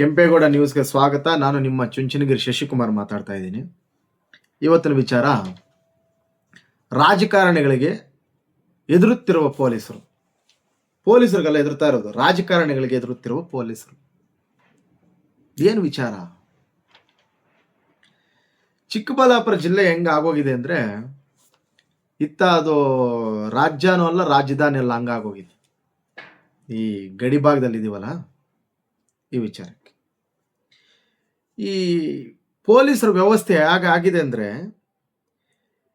ಕೆಂಪೇಗೌಡ ನ್ಯೂಸ್ಗೆ ಸ್ವಾಗತ. ನಾನು ನಿಮ್ಮ ಚುಂಚನಗಿರಿ ಶಶಿಕುಮಾರ್ ಮಾತಾಡ್ತಾ ಇದ್ದೀನಿ. ಇವತ್ತಿನ ವಿಚಾರ, ರಾಜಕಾರಣಿಗಳಿಗೆ ಎದುರುತ್ತಿರುವ ಪೊಲೀಸರು. ಪೊಲೀಸರಿಗೆಲ್ಲ ಎದುರ್ತಾ ಇರೋದು ರಾಜಕಾರಣಿಗಳಿಗೆ ಎದುರುತ್ತಿರುವ ಪೊಲೀಸರು. ಏನು ವಿಚಾರ? ಚಿಕ್ಕಬಳ್ಳಾಪುರ ಜಿಲ್ಲೆ ಹೆಂಗ ಆಗೋಗಿದೆ ಅಂದ್ರೆ, ಇತ್ತ ಅದು ರಾಜ್ಯನೂ ಅಲ್ಲ ರಾಜಧಾನಿ ಅಲ್ಲ ಹಂಗಾಗೋಗಿದೆ ಈ ಗಡಿ ಭಾಗದಲ್ಲಿ ಇದೀವಲ್ಲ, ಈ ವಿಚಾರಕ್ಕೆ ಈ ಪೊಲೀಸರ ವ್ಯವಸ್ಥೆ ಆಗ ಆಗಿದೆ ಅಂದರೆ,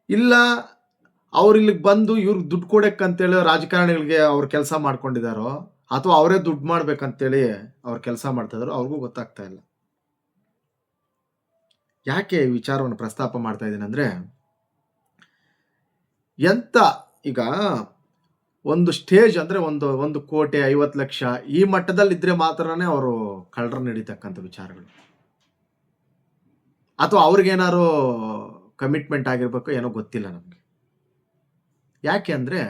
ಇಲ್ಲ, ಅವ್ರು ಇಲ್ಲಿಗೆ ಬಂದು ಇವ್ರಿಗೆ ದುಡ್ಡು ಕೊಡಕ್ಕಂತೇಳಿ ರಾಜಕಾರಣಿಗಳಿಗೆ ಅವ್ರು ಕೆಲಸ ಮಾಡ್ಕೊಂಡಿದ್ದಾರೋ ಅಥವಾ ಅವರೇ ದುಡ್ಡು ಮಾಡ್ಬೇಕಂತೇಳಿ ಅವ್ರು ಕೆಲಸ ಮಾಡ್ತಾಯಿದ್ರು ಅವ್ರಿಗೂ ಗೊತ್ತಾಗ್ತಾ ಇಲ್ಲ. ಯಾಕೆ ಈ ವಿಚಾರವನ್ನು ಪ್ರಸ್ತಾಪ ಮಾಡ್ತಾ ಇದ್ದೀನಿ ಅಂದರೆ, ಎಂತ ಈಗ ಒಂದು ಸ್ಟೇಜ್ ಅಂದರೆ ಒಂದು ಒಂದು ಕೋಟಿ ಐವತ್ತು ಲಕ್ಷ ಈ ಮಟ್ಟದಲ್ಲಿದ್ದರೆ ಮಾತ್ರನೇ ಅವರು ಕಳ್ಳರ ನಡೀತಕ್ಕಂಥ ವಿಚಾರಗಳು. ಅಥವಾ ಅವ್ರಿಗೇನಾದ್ರು ಕಮಿಟ್ಮೆಂಟ್ ಆಗಿರ್ಬೇಕು ಏನೋ ಗೊತ್ತಿಲ್ಲ ನಮಗೆ. ಯಾಕೆ ಅಂದರೆ,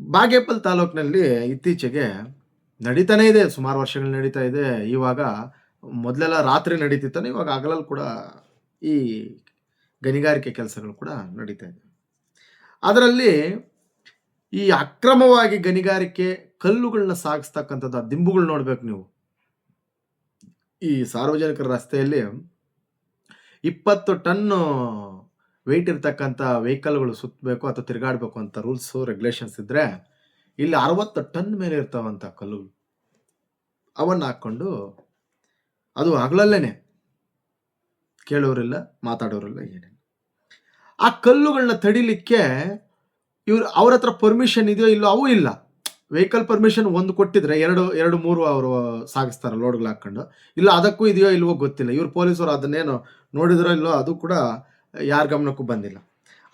ಬಾಗೇಪಲ್ ತಾಲೂಕಿನಲ್ಲಿ ಇತ್ತೀಚೆಗೆ ನಡೀತಾನೆ ಇದೆ, ಸುಮಾರು ವರ್ಷಗಳು ನಡೀತಾ ಇದೆ. ಇವಾಗ ಮೊದಲೆಲ್ಲ ರಾತ್ರಿ ನಡೀತಿತ್ತಾನೆ ಇವಾಗ ಹಗಲಲ್ಲಿ ಕೂಡ ಈ ಗಣಿಗಾರಿಕೆ ಕೆಲಸಗಳು ಕೂಡ ನಡೀತಾ ಇದೆ. ಅದರಲ್ಲಿ ಈ ಅಕ್ರಮವಾಗಿ ಗಣಿಗಾರಿಕೆ ಕಲ್ಲುಗಳನ್ನ ಸಾಗಿಸ್ತಕ್ಕಂಥದ್ದು, ಆ ದಿಂಬುಗಳು ನೋಡ್ಬೇಕು ನೀವು. ಈ ಸಾರ್ವಜನಿಕರ ರಸ್ತೆಯಲ್ಲಿ ಇಪ್ಪತ್ತು ಟನ್ನು ವೆಯ್ಟ್ ಇರ್ತಕ್ಕಂಥ ವೆಹಿಕಲ್ಗಳು ಸುತ್ತಬೇಕು ಅಥವಾ ತಿರುಗಾಡಬೇಕು ಅಂತ ರೂಲ್ಸು ರೆಗ್ಯುಲೇಷನ್ಸ್ ಇದ್ದರೆ ಇಲ್ಲಿ ಅರವತ್ತು ಟನ್ ಮೇಲೆ ಇರ್ತಾವಂಥ ಕಲ್ಲು. ಅವನ್ನ ಹಾಕ್ಕೊಂಡು ಅದು ಹಗಲಲ್ಲೇನೆ. ಕೇಳೋರಿಲ್ಲ, ಮಾತಾಡೋರಿಲ್ಲ, ಏನಿಲ್ಲ. ಆ ಕಲ್ಲುಗಳನ್ನ ತಡಿಲಿಕ್ಕೆ ಇವ್ರು ಅವ್ರ ಹತ್ರ ಪರ್ಮಿಷನ್ ಇದೆಯೋ ಇಲ್ಲೋ ಅವು ಇಲ್ಲ. ವೆಹಿಕಲ್ ಪರ್ಮಿಷನ್ ಒಂದು ಕೊಟ್ಟಿದ್ರೆ ಎರಡು ಎರಡು, ಮೂರು ಅವರು ಸಾಗಿಸ್ತಾರೆ ಲೋಡ್ಗಳು ಹಾಕೊಂಡು ಇಲ್ಲ ಅದಕ್ಕೂ ಇದೆಯೋ ಇಲ್ವೋ ಗೊತ್ತಿಲ್ಲ. ಇವ್ರು ಪೊಲೀಸರು ಅದನ್ನೇನು ನೋಡಿದ್ರೋ ಇಲ್ಲೋ ಅದು ಕೂಡ ಯಾರ ಗಮನಕ್ಕೂ ಬಂದಿಲ್ಲ.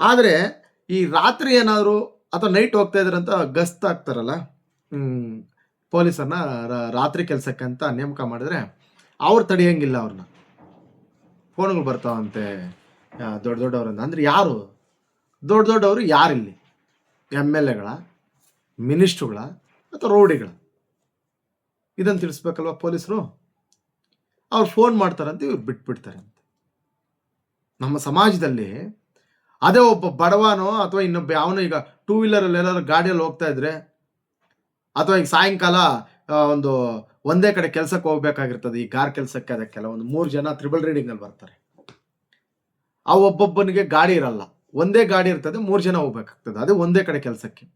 ಆದರೆ ಈ ರಾತ್ರಿ ಏನಾದರೂ ಅಥವಾ ನೈಟ್ ಹೋಗ್ತಾ ಇದ್ರೆ ಅಂತ ಗಸ್ತ್ ಆಗ್ತಾರಲ್ಲ ಪೊಲೀಸರನ್ನ ರಾತ್ರಿ ಕೆಲಸಕ್ಕೆ ಅಂತ ನೇಮಕ ಮಾಡಿದ್ರೆ ಅವ್ರು ತಡೆಯಂಗಿಲ್ಲ ಅವ್ರನ್ನ ಫೋನ್ಗಳು ಬರ್ತಾವಂತೆ ದೊಡ್ಡ ದೊಡ್ಡವ್ರಿಂದ ಅಂದ್ರೆ ಯಾರು? ದೊಡ್ಡ ದೊಡ್ಡವರು ಯಾರಿಲ್ಲಿ? ಎಂ ಎಲ್ ಎಗಳ ಮಿನಿಸ್ಟ್ರುಗಳ ಅಥವಾ ರೌಡಿಗಳ. ಇದನ್ನು ತಿಳಿಸ್ಬೇಕಲ್ವ ಪೊಲೀಸರು? ಅವ್ರು ಫೋನ್ ಮಾಡ್ತಾರಂತೆ ಇವ್ರು ಬಿಟ್ಬಿಡ್ತಾರಂತೆ. ನಮ್ಮ ಸಮಾಜದಲ್ಲಿ ಅದೇ ಒಬ್ಬ ಬಡವನೋ ಅಥವಾ ಇನ್ನೊಬ್ಬ ಅವನು ಈಗ ಟೂ ವೀಲರಲ್ಲಿ ಎಲ್ಲಾದ್ರೂ ಗಾಡಿಯಲ್ಲಿ ಹೋಗ್ತಾ ಇದ್ರೆ ಅಥವಾ ಈಗ ಸಾಯಂಕಾಲ ಒಂದು ಒಂದೇ ಕಡೆ ಕೆಲಸಕ್ಕೆ ಹೋಗ್ಬೇಕಾಗಿರ್ತದೆ, ಈ ಕಾರ್ ಕೆಲಸಕ್ಕೆ ಅದಕ್ಕೆಲ್ಲ ಒಂದು ಮೂರು ಜನ ತ್ರಿಬಲ್ ರೀಡಿಂಗಲ್ಲಿ ಬರ್ತಾರೆ. ಆ ಒಬ್ಬೊಬ್ಬನಿಗೆ ಗಾಡಿ ಇರಲ್ಲ. ಒಂದೇ ಗಾಡಿ ಇರ್ತದೆ, ಮೂರು ಜನ ಹೋಗ್ಬೇಕಾಗ್ತದೆ, ಅದೇ ಒಂದೇ ಕಡೆ ಕೆಲಸಕ್ಕೆ.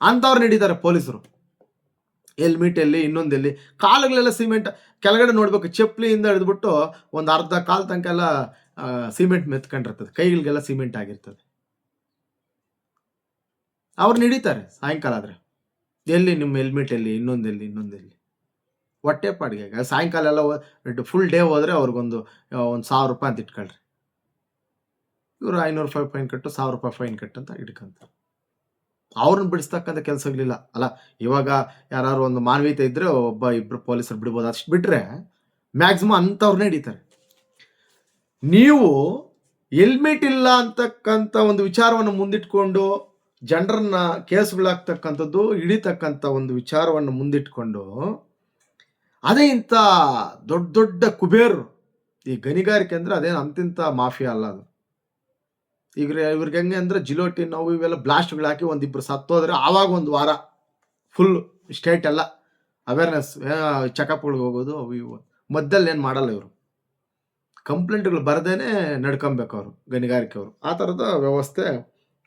ಅಂಥವ್ರು ನಡೀತಾರೆ ಪೊಲೀಸರು. ಹೆಲ್ಮೆಟ್ ಎಲ್ಲಿ ಇನ್ನೊಂದೆಲ್ಲಿ ಕಾಲುಗಳೆಲ್ಲ ಸಿಮೆಂಟ್, ಕೆಳಗಡೆ ನೋಡಬೇಕು, ಚಪ್ಪಲಿಯಿಂದ ಹಿಡಿದ್ಬಿಟ್ಟು ಒಂದು ಅರ್ಧ ಕಾಲು ತನಕ ಎಲ್ಲ ಸಿಮೆಂಟ್ ಮೆತ್ಕೊಂಡಿರ್ತದೆ. ಕೈಗಳಿಗೆಲ್ಲ ಸಿಮೆಂಟ್ ಆಗಿರ್ತದೆ. ಅವ್ರು ನಡೀತಾರೆ ಸಾಯಂಕಾಲ ಆದರೆ. ಎಲ್ಲಿ ನಿಮ್ಮ ಹೆಲ್ಮೆಟ್ ಎಲ್ಲಿ ಇನ್ನೊಂದೆಲ್ಲಿ ಇನ್ನೊಂದೆಲ್ಲಿ ಹೊಟ್ಟೆ ಪಾಡಿಗೆ. ಸಾಯಂಕಾಲ ಎಲ್ಲ ಫುಲ್ ಡೇ ಹೋದರೆ ಅವ್ರಿಗೊಂದು ಒಂದು ಸಾವಿರ ರೂಪಾಯಿ ಅಂತ ಇಟ್ಕೊಳ್ರಿ. ಇವರು ಐನೂರು ರೂಪಾಯಿ ಫೈನ್ ಕಟ್ಟು, ಸಾವಿರ ರೂಪಾಯಿ ಫೈನ್ ಕಟ್ಟು ಅಂತ ಇಟ್ಕೊಂತಾರೆ ಅವ್ರನ್ನ ಬಿಡಿಸ್ತಕ್ಕಂಥ ಕೆಲಸಗಳಿಲ್ಲ. ಅಲ್ಲ, ಇವಾಗ ಯಾರು ಒಂದು ಮಾನವೀಯತೆ ಇದ್ರೆ ಒಬ್ಬ ಇಬ್ರು ಪೊಲೀಸರು ಬಿಡ್ಬೋದು. ಅಷ್ಟು ಬಿಟ್ಟರೆ ಮ್ಯಾಕ್ಸಿಮಮ್ ಅಂಥವ್ರನ್ನೇ ಹಿಡಿತಾರೆ. ನೀವು ಹೆಲ್ಮೆಟ್ ಇಲ್ಲ ಅಂತಕ್ಕಂಥ ಒಂದು ವಿಚಾರವನ್ನು ಮುಂದಿಟ್ಕೊಂಡು, ಜನರನ್ನ ಕೇಸ್ಗಳಾಗ್ತಕ್ಕಂಥದ್ದು, ಹಿಡಿತಕ್ಕಂಥ ಒಂದು ವಿಚಾರವನ್ನು ಮುಂದಿಟ್ಕೊಂಡು, ಅದೇ ಇಂಥ ದೊಡ್ಡ ದೊಡ್ಡ ಕುಬೇರು ಈ ಗಣಿಗಾರಿಕೆ ಅಂದ್ರೆ ಅದೇನು ಅಂತಿಂತ ಮಾಫಿಯಾ ಅಲ್ಲ ಅದು. ಈಗ ಇವ್ರಿಗೆ ಹೆಂಗೆ ಅಂದ್ರೆ ಜಿಲೋಟಿ, ನೋವು ಇವೆಲ್ಲ ಬ್ಲಾಸ್ಟ್ಗಳು ಹಾಕಿ ಒಂದಿಬ್ರು ಸತ್ತೋದ್ರೆ ಆವಾಗ ಒಂದು ವಾರ ಫುಲ್ ಸ್ಟೇಟ್ ಎಲ್ಲ ಅವೇರ್ನೆಸ್ ಚೆಕಪ್ಗಳಿಗೆ ಹೋಗೋದು, ಅವು ಇವು. ಮದ್ದಲ್ಲಿ ಏನು ಮಾಡಲ್ಲ ಇವರು. ಕಂಪ್ಲೇಂಟ್ಗಳು ಬರದೇನೆ ನಡ್ಕೊಬೇಕು ಅವರು, ಗಣಿಗಾರಿಕೆ ಅವರು. ಆ ಥರದ ವ್ಯವಸ್ಥೆ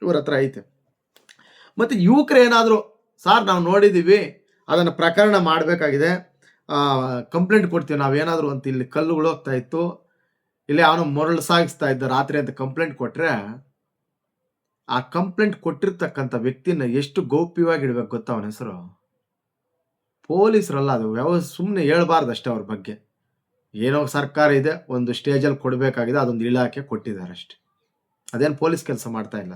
ಇವ್ರ ಹತ್ರ ಐತೆ. ಮತ್ತು ಯುವಕರು ಏನಾದರೂ, ಸಾರ್ ನಾವು ನೋಡಿದ್ದೀವಿ ಅದನ್ನು ಪ್ರಕರಣ ಮಾಡಬೇಕಾಗಿದೆ ಕಂಪ್ಲೇಂಟ್ ಕೊಡ್ತೀವಿ, ನಾವೇನಾದರೂ ಅಂತ ಇಲ್ಲಿ ಕಲ್ಲುಗಳು ಹೋಗ್ತಾ ಇತ್ತು ಇಲ್ಲಿ ಅವನು ಮರಳು ಸಾಗಿಸ್ತಾ ಇದ್ದ ರಾತ್ರಿ ಅಂತ ಕಂಪ್ಲೇಂಟ್ ಕೊಟ್ರೆ, ಆ ಕಂಪ್ಲೇಂಟ್ ಕೊಟ್ಟಿರ್ತಕ್ಕಂಥ ವ್ಯಕ್ತಿನ ಎಷ್ಟು ಗೌಪ್ಯವಾಗಿ ಇಡಬೇಕು ಗೊತ್ತಾ ಅವನ ಹೆಸರು? ಪೊಲೀಸರಲ್ಲ ಅದು. ವ್ಯವ ಸುಮ್ಮನೆ ಹೇಳ್ಬಾರ್ದು ಅಷ್ಟೇ ಅವ್ರ ಬಗ್ಗೆ. ಏನೋ ಸರ್ಕಾರ ಇದೆ, ಒಂದು ಸ್ಟೇಜಲ್ಲಿ ಕೊಡಬೇಕಾಗಿದೆ, ಅದೊಂದು ಇಲಾಖೆ ಕೊಟ್ಟಿದ್ದಾರೆ ಅಷ್ಟೇ. ಅದೇನು ಪೊಲೀಸ್ ಕೆಲಸ ಮಾಡ್ತಾ ಇಲ್ಲ?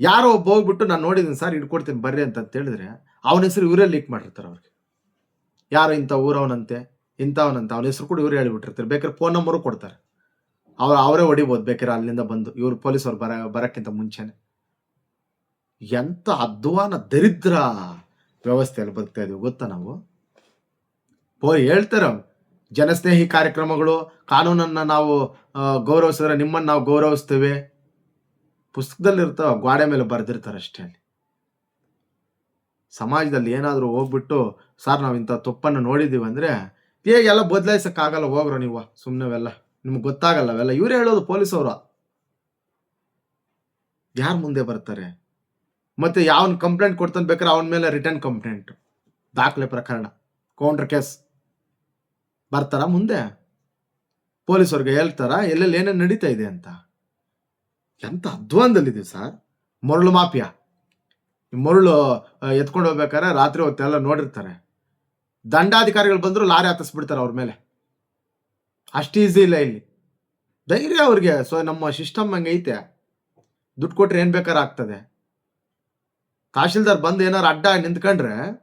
ಯಾರೋ ಒಬ್ಬ ಹೋಗ್ಬಿಟ್ಟು, ನಾನು ನೋಡಿದ್ದೀನಿ ಸರ್ ಇಟ್ಕೊಡ್ತೀನಿ ಬರ್ರಿ ಅಂತ ಹೇಳಿದ್ರೆ, ಅವನ ಹೆಸರು ಇವರೇ ಲೀಕ್ ಮಾಡಿರ್ತಾರೆ ಅವ್ರಿಗೆ. ಯಾರು ಇಂಥ ಊರವನಂತೆ? ಇಂಥವನಂತೆ, ಅವನ ಹೆಸರು ಕೂಡ ಇವ್ರು ಹೇಳಿಬಿಟ್ಟಿರ್ತಾರೆ. ಬೇಕಾದ್ರೆ ಫೋನ್ ನಂಬರು ಕೊಡ್ತಾರೆ. ಅವ್ರು, ಅವರೇ ಹೊಡಿಬೋದು ಬೇಕಾದ್ರೆ ಅಲ್ಲಿಂದ ಬಂದು. ಇವ್ರು ಪೊಲೀಸವ್ರು ಬರ, ಬರೋಕ್ಕಿಂತ ಮುಂಚೆನೆ. ಎಂಥ ಅಧ್ವಾನ ದರಿದ್ರ ವ್ಯವಸ್ಥೆಯಲ್ಲಿ ಬದುಕ್ತಾ ಇದೀವಿ ಗೊತ್ತಾ ನಾವು? ಪೋ, ಹೇಳ್ತಾರೆ ಅವ್ರು. ಜನಸ್ನೇಹಿ ಕಾರ್ಯಕ್ರಮಗಳು, ಕಾನೂನನ್ನು ನಾವು ಗೌರವಿಸಿದ್ರೆ ನಿಮ್ಮನ್ನು ನಾವು ಗೌರವಿಸ್ತೇವೆ. ಪುಸ್ತಕದಲ್ಲಿ ಗ್ವಾಡೆ ಮೇಲೆ ಬರೆದಿರ್ತಾರೆ ಅಷ್ಟೇ ಅಲ್ಲಿ. ಸಮಾಜದಲ್ಲಿ ಏನಾದರೂ ಹೋಗ್ಬಿಟ್ಟು, ಸರ್ ನಾವು ಇಂಥ ತಪ್ಪನ್ನು ನೋಡಿದ್ದೀವಿ ಅಂದರೆ ಏ ಎಲ್ಲ ಬದಲಾಯಿಸೋಕ್ಕಾಗಲ್ಲ ಹೋಗ್ರು ನೀವು. ಸುಮ್ಮನೆವೆಲ್ಲ ನಿಮ್ಗೆ ಗೊತ್ತಾಗಲ್ಲ ಅವೆಲ್ಲ. ಇವರೇ ಹೇಳೋದು ಪೊಲೀಸವರು. ಯಾರು ಮುಂದೆ ಬರ್ತಾರೆ? ಮತ್ತೆ ಯಾವನ್ ಕಂಪ್ಲೇಂಟ್ ಕೊಡ್ತಾನೆ ಬೇಕಾದ್ರೆ ಅವನ ಮೇಲೆ ರಿಟರ್ನ್ ಕಂಪ್ಲೇಂಟ್ ದಾಖಲೆ ಪ್ರಕರಣ. Counter case. ಬರ್ತಾರ ಮುಂದೆ? ಪೊಲೀಸವ್ರಿಗೆ ಹೇಳ್ತಾರ? ಎಲ್ಲೆಲ್ಲಿ ಏನೇನು ನಡೀತಾ ಇದೆ ಅಂತ? ಎಂತ ಅಧ್ವಾನದಲ್ಲಿದ್ದೀವಿ ಸರ್? ಮರಳು ಮಾಫಿಯಾ. ಮರಳು ಎತ್ಕೊಂಡು ಹೋಗ್ಬೇಕಾರೆ ರಾತ್ರಿ ಹೊತ್ತೆಲ್ಲ ನೋಡಿರ್ತಾರೆ. ದಂಡಾಧಿಕಾರಿಗಳು ಬಂದರೂ ಲಾರಿ ಹತ್ತಿಸ್ಬಿಡ್ತಾರೆ ಅವ್ರ ಮೇಲೆ. ಅಷ್ಟು ಈಸಿ ಇಲ್ಲ ಇಲ್ಲಿ. ಧೈರ್ಯ ಅವ್ರಿಗೆ. ಸೊ ನಮ್ಮ ಸಿಸ್ಟಮ್ ಹಂಗೆ ಐತೆ. ದುಡ್ಡು ಕೊಟ್ರೆ ಏನು ಬೇಕಾದ್ರೆ ಆಗ್ತದೆ. ತಹಶೀಲ್ದಾರ್ ಬಂದು ಏನಾರು ಅಡ್ಡ ನಿಂತ್ಕೊಂಡ್ರೆ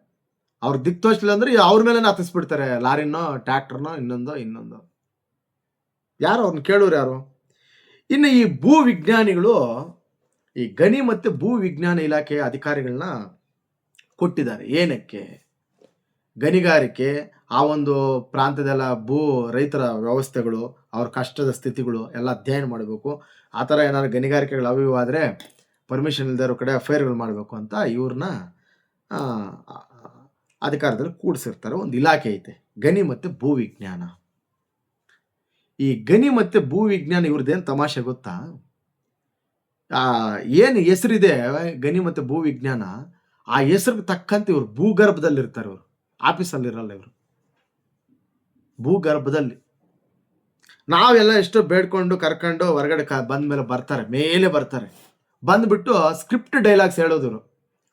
ಅವ್ರ ದಿಕ್ ತೋರಿಸಲಿಲ್ಲ ಅಂದ್ರೆ ಅವ್ರ ಮೇಲೆ ಹತ್ತಿಸ್ಬಿಡ್ತಾರೆ. ಲಾರಿನೋ, ಟ್ರ್ಯಾಕ್ಟರ್ನೋ, ಇನ್ನೊಂದೋ, ಇನ್ನೊಂದು. ಯಾರು ಅವ್ರನ್ನ ಕೇಳೋರು ಯಾರು? ಇನ್ನು ಈ ಭೂ ವಿಜ್ಞಾನಿಗಳು, ಈ ಗಣಿ ಮತ್ತು ಭೂ ವಿಜ್ಞಾನ ಇಲಾಖೆಯ ಅಧಿಕಾರಿಗಳನ್ನ ಕೊಟ್ಟಿದ್ದಾರೆ. ಏನಕ್ಕೆ? ಗಣಿಗಾರಿಕೆ, ಆ ಒಂದು ಪ್ರಾಂತ್ಯದೆಲ್ಲ ಭೂ ರೈತರ ವ್ಯವಸ್ಥೆಗಳು, ಅವ್ರ ಕಷ್ಟದ ಸ್ಥಿತಿಗಳು ಎಲ್ಲ ಅಧ್ಯಯನ ಮಾಡಬೇಕು. ಆ ಥರ ಏನಾದ್ರು ಗಣಿಗಾರಿಕೆಗಳು ಅವು ಇವು ಆದರೆ ಪರ್ಮಿಷನ್ ಇಲ್ಲದೇ ಕಡೆ ಅಫೇರ್ಗಳು ಮಾಡಬೇಕು ಅಂತ ಇವ್ರನ್ನ ಅಧಿಕಾರದಲ್ಲಿ ಕೂಡಿಸಿರ್ತಾರೆ. ಒಂದು ಇಲಾಖೆ ಐತೆ, ಗಣಿ ಮತ್ತು ಭೂ ವಿಜ್ಞಾನ. ಈ ಗಣಿ ಮತ್ತು ಭೂ ವಿಜ್ಞಾನ ಇವ್ರದ್ದೇನು ತಮಾಷೆ ಗೊತ್ತಾ? ಏನು ಹೆಸರಿದೆ ಗಣಿ ಮತ್ತು ಭೂ ವಿಜ್ಞಾನ? ಆ ಹೆಸರಿಗೆ ತಕ್ಕಂತೆ ಇವರು ಭೂಗರ್ಭದಲ್ಲಿರ್ತಾರೆ ಇವರು. ಆಫೀಸಲ್ಲಿ ಇರಲ್ಲ ಇವರು. ಭೂಗರ್ಭದಲ್ಲಿ. ನಾವೆಲ್ಲ ಎಷ್ಟೋ ಬೇಡ್ಕೊಂಡು ಕರ್ಕೊಂಡು ಹೊರಗಡೆ ಕ ಬಂದ್ಮೇಲೆ ಬರ್ತಾರೆ, ಮೇಲೆ ಬರ್ತಾರೆ. ಬಂದ್ಬಿಟ್ಟು ಸ್ಕ್ರಿಪ್ಟ್ ಡೈಲಾಗ್ಸ್ ಹೇಳೋದ್ರು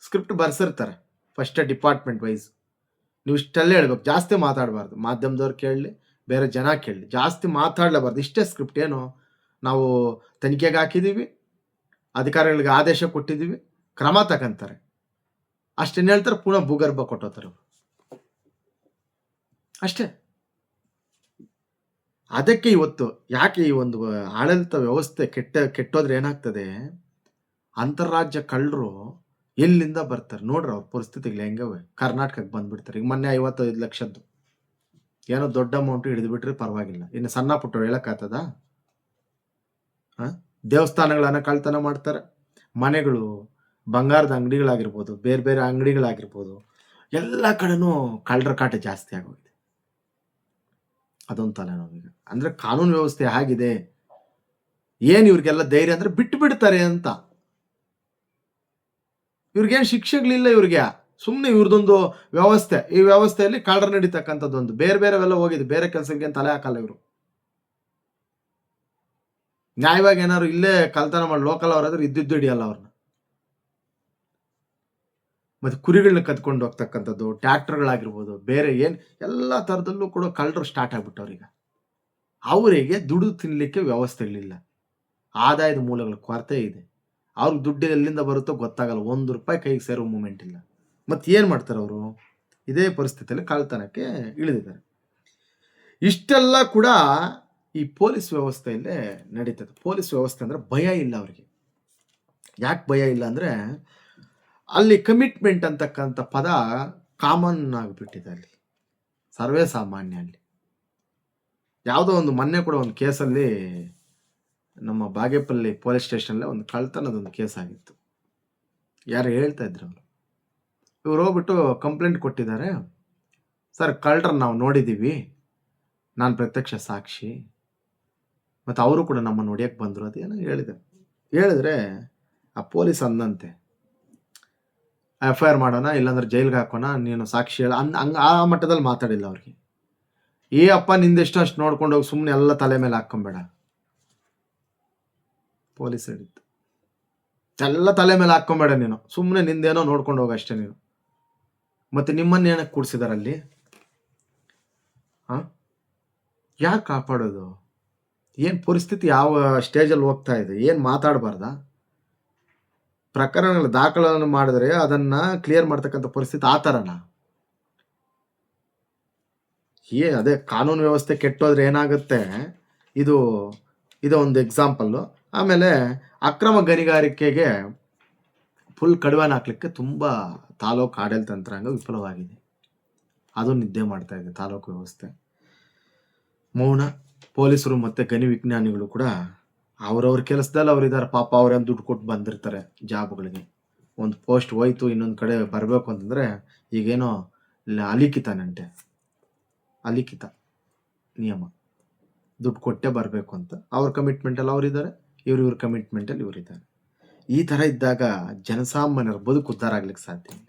ಸ್ಕ್ರಿಪ್ಟ್ ಬರ್ಸಿರ್ತಾರೆ, ಫಸ್ಟ್ ಡಿಪಾರ್ಟ್ಮೆಂಟ್ ವೈಸ್. ನೀವು ಇಷ್ಟೆಲ್ಲ ಹೇಳ್ಬೇಕು, ಜಾಸ್ತಿ ಮಾತಾಡಬಾರ್ದು. ಮಾಧ್ಯಮದವ್ರು ಕೇಳಲಿ, ಬೇರೆ ಜನ ಕೇಳಲಿ. ಜಾಸ್ತಿ ಮಾತಾಡಲೇಬಾರ್ದು. ಇಷ್ಟೇ ಸ್ಕ್ರಿಪ್ಟ್ ಏನು, ನಾವು ತನಿಖೆಗೆ ಹಾಕಿದ್ದೀವಿ ಅಧಿಕಾರಿಗಳಿಗೆ ಆದೇಶ ಕೊಟ್ಟಿದ್ದೀವಿ ಕ್ರಮ ತಗೊಂತಾರೆ. ಅಷ್ಟೇನು ಹೇಳ್ತಾರೆ, ಪುನಃ ಭೂಗರ್ಭ ಕೊಟ್ಟೋತಾರೆ ಅವ್ರು. ಅಷ್ಟೇ. ಅದಕ್ಕೆ ಇವತ್ತು ಯಾಕೆ ಈ ಒಂದು ಆಡಳಿತ ವ್ಯವಸ್ಥೆ ಕೆಟ್ಟ, ಕೆಟ್ಟೋದ್ರೆ ಏನಾಗ್ತದೆ? ಅಂತಾರಾಜ್ಯ ಕಳ್ಳರು ಎಲ್ಲಿಂದ ಬರ್ತಾರೆ? ನೋಡ್ರಿ ಅವ್ರ ಪರಿಸ್ಥಿತಿಗಳು ಹೆಂಗವೆ. ಕರ್ನಾಟಕಕ್ಕೆ ಬಂದ್ಬಿಡ್ತಾರೆ. ಈಗ ಮೊನ್ನೆ ಐವತ್ತೈದು ಲಕ್ಷದ್ದು. ಏನೋ ದೊಡ್ಡ ಅಮೌಂಟ್ ಹಿಡಿದ್ಬಿಟ್ರೆ ಪರವಾಗಿಲ್ಲ. ಇನ್ನು ಸಣ್ಣ ಪುಟ್ಟ ಹೇಳಕ್ಕಾಗ್ತದ ದೇವಸ್ಥಾನಗಳನ್ನು ಕಳ್ತನ ಮಾಡ್ತಾರೆ. ಮನೆಗಳು ಬಂಗಾರದ ಅಂಗಡಿಗಳಾಗಿರ್ಬೋದು ಬೇರೆ ಬೇರೆ ಅಂಗಡಿಗಳಾಗಿರ್ಬೋದು, ಎಲ್ಲ ಕಡೆನೂ ಕಳ್ಳರ ಕಾಟ ಜಾಸ್ತಿ ಆಗೋಗಿದೆ. ಅದೊಂದು ತಲೆನೋವಿಗೆ ಅಂದ್ರೆ ಕಾನೂನು ವ್ಯವಸ್ಥೆ ಹೇಗಿದೆ, ಏನು ಇವ್ರಿಗೆಲ್ಲ ಧೈರ್ಯ ಅಂದ್ರೆ ಬಿಟ್ಟು ಬಿಡ್ತಾರೆ ಅಂತ. ಇವ್ರಿಗೇನು ಶಿಕ್ಷೆಗಳಿಲ್ಲ ಇವ್ರಿಗೆ. ಸುಮ್ಮನೆ ಇವ್ರದೊಂದು ವ್ಯವಸ್ಥೆ, ಈ ವ್ಯವಸ್ಥೆಯಲ್ಲಿ ಕಳ್ಳರು ನಡೀತಕ್ಕಂಥದ್ದೊಂದು ಬೇರೆ ಬೇರೆವೆಲ್ಲ ಹೋಗಿದೆ, ಬೇರೆ ಕೆಲಸಕ್ಕೆ ತಲೆ ಹಾಕಲ್ಲ ಇವರು. ನ್ಯಾಯವಾಗಿ ಏನಾದ್ರು ಇಲ್ಲೇ ಕಲ್ತನ ಮಾಡಿ ಲೋಕಲ್ ಅವರಾದ್ರೆ ಇದ್ದಿದ್ದು ಹಿಡಿಯಲ್ಲ ಅವ್ರನ್ನ. ಮತ್ತೆ ಕುರಿಗಳನ್ನ ಕದ್ಕೊಂಡು ಹೋಗ್ತಕ್ಕಂಥದ್ದು, ಟ್ಯಾಕ್ಟರ್ಗಳಾಗಿರ್ಬೋದು, ಬೇರೆ ಏನು, ಎಲ್ಲ ಥರದಲ್ಲೂ ಕೂಡ ಕಳ್ಳರು ಸ್ಟಾರ್ಟ್ ಆಗ್ಬಿಟ್ಟವ್ರೀಗ ಅವರಿಗೆ ದುಡ್ಡು ತಿನ್ನಲಿಕ್ಕೆ ವ್ಯವಸ್ಥೆ ಇರಲಿಲ್ಲ. ಆದಾಯದ ಮೂಲಗಳ ಕೊರತೆ ಇದೆ. ಅವ್ರಿಗೆ ದುಡ್ಡು ಎಲ್ಲಿಂದ ಬರುತ್ತೋ ಗೊತ್ತಾಗಲ್ಲ. ಒಂದು ರೂಪಾಯಿ ಕೈಗೆ ಸೇರೋ ಮೂಮೆಂಟ್ ಇಲ್ಲ. ಮತ್ತು ಏನು ಮಾಡ್ತಾರೆ ಅವರು? ಇದೇ ಪರಿಸ್ಥಿತಿಯಲ್ಲಿ ಕಳ್ತನಕ್ಕೆ ಇಳಿದಿದ್ದಾರೆ. ಇಷ್ಟೆಲ್ಲ ಕೂಡ ಈ ಪೊಲೀಸ್ ವ್ಯವಸ್ಥೆಯಲ್ಲೇ ನಡೀತದೆ. ಪೊಲೀಸ್ ವ್ಯವಸ್ಥೆ ಅಂದರೆ ಭಯ ಇಲ್ಲ ಅವರಿಗೆ. ಯಾಕೆ ಭಯ ಇಲ್ಲ ಅಂದರೆ ಅಲ್ಲಿ ಕಮಿಟ್ಮೆಂಟ್ ಅಂತಕ್ಕಂಥ ಪದ ಕಾಮನ್ ಆಗಿಬಿಟ್ಟಿದೆ ಅಲ್ಲಿ. ಸರ್ವೇ ಸಾಮಾನ್ಯ ಅಲ್ಲಿ. ಯಾವುದೋ ಒಂದು ಮೊನ್ನೆ ಕೂಡ ಒಂದು ಕೇಸಲ್ಲಿ ನಮ್ಮ ಬಾಗೇಪಲ್ಲಿ ಪೊಲೀಸ್ ಸ್ಟೇಷನಲ್ಲೇ ಒಂದು ಕಳ್ತನದೊಂದು ಕೇಸ್ ಆಗಿತ್ತು. ಯಾರು ಹೇಳ್ತಾ ಇದ್ರು ಅವರು? ಇವ್ರು ಹೋಗ್ಬಿಟ್ಟು ಕಂಪ್ಲೇಂಟ್ ಕೊಟ್ಟಿದ್ದಾರೆ. ಸರ್, ಕಳ್ಳರನ್ನ ನಾವು ನೋಡಿದ್ದೀವಿ ನಾನು ಪ್ರತ್ಯಕ್ಷ ಸಾಕ್ಷಿ. ಮತ್ತು ಅವರು ಕೂಡ ನಮ್ಮನ್ನು ಹೊಡಿಯೋಕ್ಕೆ ಬಂದರು. ಅದೇನೋ ಹೇಳಿದೆ ಹೇಳಿದ್ರೆ ಆ ಪೊಲೀಸ್ ಅಂದಂತೆ. ಎಫ್ ಐ ಆರ್ ಮಾಡೋಣ, ಇಲ್ಲಾಂದ್ರೆ ಜೈಲ್ಗೆ ಹಾಕೋಣ, ನೀನು ಸಾಕ್ಷಿ ಹೇಳ ಅಂದ್ ಹಂಗೆ ಆ ಮಟ್ಟದಲ್ಲಿ ಮಾತಾಡಿಲ್ಲ ಅವ್ರಿಗೆ. ಏ ಅಪ್ಪ ನಿಂದೆಷ್ಟು ಅಷ್ಟು ನೋಡ್ಕೊಂಡು ಹೋಗಿ ಸುಮ್ಮನೆ ಎಲ್ಲ ತಲೆ ಮೇಲೆ ಹಾಕ್ಕೊಂಬೇಡ. ಪೊಲೀಸ್ ಹೇಳಿತ್ತು ಎಲ್ಲ ತಲೆ ಮೇಲೆ ಹಾಕ್ಕೊಂಬೇಡ ನೀನು. ಸುಮ್ಮನೆ ನಿಂದೇನೋ ನೋಡ್ಕೊಂಡು ಹೋಗ ಅಷ್ಟೇ ನೀನು. ಮತ್ತೆ ನಿಮ್ಮನ್ನ ಏನಕ್ಕೆ ಕೂಡಿಸಿದಾರಲ್ಲಿ ಹಾ? ಯಾಕೆ ಕಾಪಾಡೋದು? ಏನು ಪರಿಸ್ಥಿತಿ ಯಾವ ಸ್ಟೇಜಲ್ಲಿ ಹೋಗ್ತಾ ಇದೆ? ಏನು ಮಾತಾಡಬಾರ್ದಾ? ಪ್ರಕರಣಗಳ ದಾಖಲನ್ನು ಮಾಡಿದ್ರೆ ಅದನ್ನ ಕ್ಲಿಯರ್ ಮಾಡ್ತಕ್ಕಂಥ ಪರಿಸ್ಥಿತಿ ಆ ಥರನ ಏ, ಅದೇ ಕಾನೂನು ವ್ಯವಸ್ಥೆ ಕೆಟ್ಟೋದ್ರೆ ಏನಾಗುತ್ತೆ? ಇದು ಇದು ಒಂದು ಎಕ್ಸಾಂಪಲ್ಲು ಆಮೇಲೆ ಅಕ್ರಮ ಗಣಿಗಾರಿಕೆಗೆ ಫುಲ್ ಕಡಿವಾಣ ಹಾಕ್ಲಿಕ್ಕೆ ತುಂಬ ತಾಲೂಕು ಆಡಳಿತ ತಂತ್ರಾಂಗ ವಿಫಲವಾಗಿದೆ. ಅದು ನಿದ್ದೆ ಮಾಡ್ತಾ ಇದೆ ತಾಲೂಕು ವ್ಯವಸ್ಥೆ. ಮೌನ, ಪೊಲೀಸರು ಮತ್ತು ಗಣಿ ವಿಜ್ಞಾನಿಗಳು ಕೂಡ ಅವ್ರವ್ರ ಕೆಲಸದಲ್ಲಿ ಅವ್ರು ಇದ್ದಾರೆ ಪಾಪ ಅವ್ರೇನು ದುಡ್ಡು ಕೊಟ್ಟು ಬಂದಿರ್ತಾರೆ ಜಾಬ್ಗಳಿಗೆ. ಒಂದು ಪೋಸ್ಟ್ ಹೋಯ್ತು, ಇನ್ನೊಂದು ಕಡೆ ಬರಬೇಕು ಅಂತಂದರೆ ಈಗೇನೋ ಅಲಿಖಿತನಂತೆ ಅಲಿಖಿತ ನಿಯಮ. ದುಡ್ಡು ಕೊಟ್ಟೇ ಬರಬೇಕು ಅಂತ. ಅವ್ರ ಕಮಿಟ್ಮೆಂಟಲ್ಲಿ ಅವರಿದ್ದಾರೆ ಇವ್ರ ಇವ್ರ ಕಮಿಟ್ಮೆಂಟಲ್ಲಿ ಇವರಿದ್ದಾರೆ ಈ ಥರ ಇದ್ದಾಗ ಜನಸಾಮಾನ್ಯರ ಬದುಕು ಉದ್ಧಾರ ಆಗ್ಲಿಕ್ಕೆ ಸಾಧ್ಯ ಇಲ್ಲ.